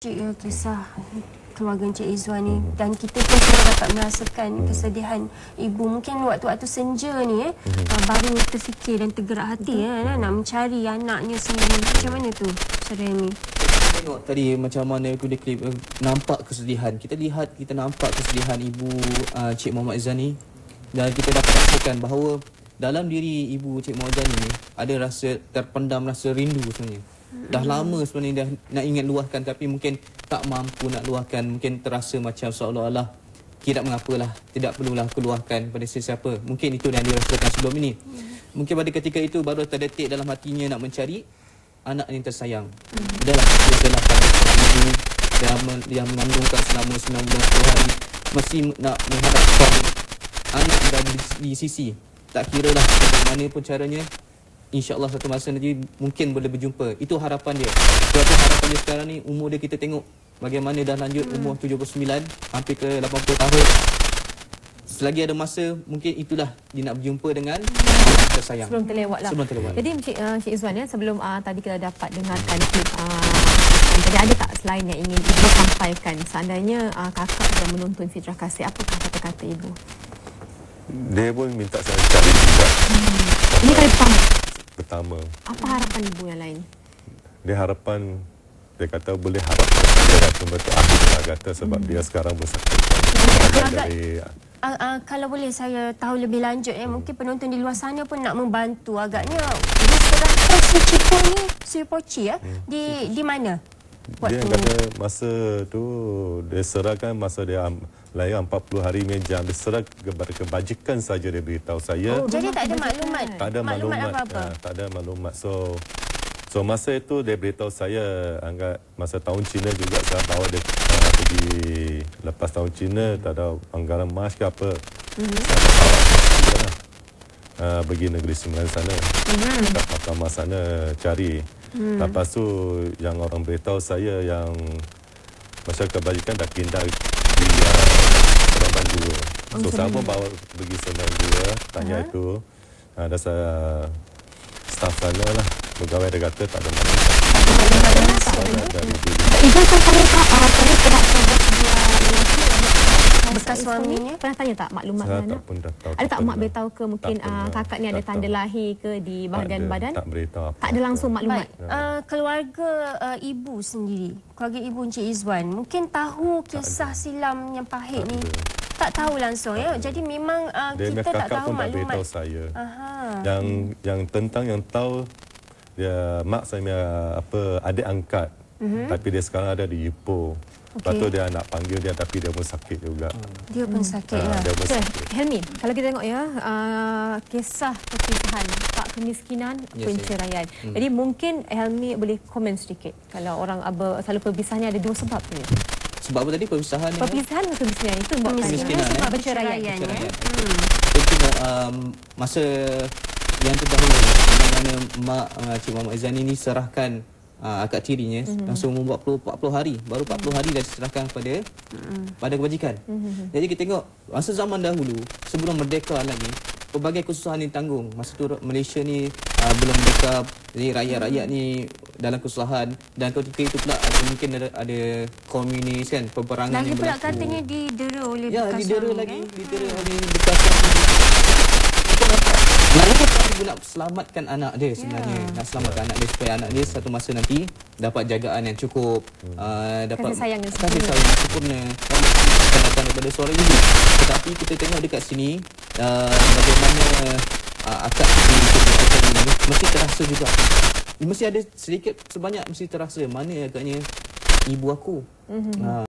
Cik, ya, kisah keluarga Encik Izwan ni dan kita pun sudah dapat merasakan kesedihan ibu. Mungkin waktu-waktu senja ni eh uh, baru terfikir dan tergerak hati eh, nak mencari anaknya sendiri. Macam mana tu cara ni Tengok tadi macam mana aku di klip eh, nampak kesedihan. Kita lihat kita nampak kesedihan ibu uh, Cik Muhammad Zani dan kita dapat rasakan bahawa dalam diri ibu Cik Muhammad Zani ni ada rasa terpendam rasa rindu sebenarnya. Dah lama sebenarnya dah nak ingat luahkan tapi mungkin tak mampu nak luahkan. Mungkin terasa macam seolah-olah tidak mengapalah, tidak perlulah keluarkan pada sesiapa. Mungkin itu yang dirasakan sebelum ini. Mungkin pada ketika itu baru terdetik dalam hatinya nak mencari anak yang tersayang. Dalam dia telah pada ibu yang, men- yang mengandungkan selama 19 hari masih nak mengharapkan anak berada di, di sisi. Tak kira lah bagaimana pun caranya InsyaAllah satu masa nanti mungkin boleh berjumpa. Itu harapan dia. Sebab harapan dia sekarang ni umur dia kita tengok bagaimana dah lanjut umur 79 hampir ke 80 tahun. Selagi ada masa mungkin itulah dia nak berjumpa dengan anak tersayang. sebelum terlewat lah. Sebelum terlewat. Jadi Encik, uh, Encik Izwan ya, sebelum uh, tadi kita dapat dengarkan klip uh, jadi ada tak selain yang ingin ibu sampaikan seandainya uh, kakak sudah menuntun fitrah kasih apakah kata-kata ibu? Dia pun minta saya cari juga Ini kali pertama. Pertama. Apa harapan ibu yang lain? Dia harapan dia kata boleh harap dia kata betul aku pernah kata sebab dia sekarang bersakit. Dari Uh, uh, kalau boleh saya tahu lebih lanjut eh mungkin penonton di luar sana pun nak membantu agaknya. Diserahkan si Cipo ni si Poci ya? Di di mana dia kata masa tu dia serahkan masa dia lahir 40 hari meja dia serah kepada kebajikan saja dia beritahu saya. Oh, jadi tak ada maklumat tak ada maklumat, apa-apa ah, tak ada maklumat so so masa itu dia beritahu saya anggap masa tahun Cina juga saya bawa dia uh, pergi lepas tahun Cina tak ada anggaran mas ke apa mm-hmm. saya bawa lah. Uh, pergi negeri Sembilan sana mm-hmm. kat mahkamah sana cari mm. lepas tu yang orang beritahu saya yang masa kebajikan dah pindah di uh, Seramban dua so saya pun bawa pergi Seramban dua? Tanya uh-huh. itu uh, ada saya staff sana lah. Pegawai dia kata tak ada mana dari dulu Izwan kan saya tak uh, saya pernah bekas suaminya Pernah tanya tak maklumat saya mana? tak pun dah tahu Ada tak mak beritahu ke mungkin Tak uh, kakak ni ada Tak tanda tahu. lahir ke di Tak bahagian ada, badan? tak beritahu apa Tak ada langsung maklumat. Baik, uh, keluarga uh, ibu sendiri, keluarga ibu Encik Izwan, mungkin tahu kisah silam yang pahit Tak ni. ada. Tak tahu langsung ya. Jadi memang uh, dia kita tak kakak tahu pun tak maklumat. beritahu saya Aha. yang yang tentang yang tahu dia mak saya punya apa adik angkat mm-hmm. tapi dia sekarang ada di Ipoh Lepas Okey. tu dia nak panggil dia tapi dia pun sakit juga. Dia pun sakit Ah, lah. dia pun Okay, sakit. Helmi, kalau kita tengok ya, uh, kisah perpisahan, tak kemiskinan, Ya, penceraian. Jadi mungkin Helmi boleh komen sedikit kalau orang aba, selalu perpisahan ni ada dua sebab ni. Sebab apa tadi perpisahan ni? Perpisahan atau kemiskinan itu sebab Kemiskinan, sebab eh? perceraian. Perceraian, ya. Perceraian. Hmm. Saya tengok um, masa yang terdahulu mana mak uh, Cik Muhammad Izani ni serahkan uh, akad tirinya mm-hmm. langsung umur 40 40 hari baru 40 mm-hmm. hari dah diserahkan kepada mm-hmm. pada kebajikan. Mm-hmm. Jadi kita tengok masa zaman dahulu sebelum merdeka lagi pelbagai kesusahan ditanggung. Masa tu Malaysia ni uh, belum merdeka jadi rakyat-rakyat ni dalam kesusahan dan ketika itu pula ada, mungkin ada, ada komunis kan peperangan Lagi yang pula berlaku. katanya didera oleh Ya, bekas didera suami, lagi, kan? didera oleh bekas suami. Ibu nak selamatkan anak dia sebenarnya? Ya. Nak selamatkan anak dia supaya anak dia satu masa nanti dapat jagaan yang cukup, uh, dapat Kasih sayang yang kasih sempurna. sayang yang sempurna. Datang daripada seorang ibu. Tetapi kita tengok dekat sini uh, bagaimana uh, tiri kita ini mesti terasa juga. Mesti ada sedikit sebanyak mesti terasa mana agaknya ibu aku. Mm-hmm. Uh,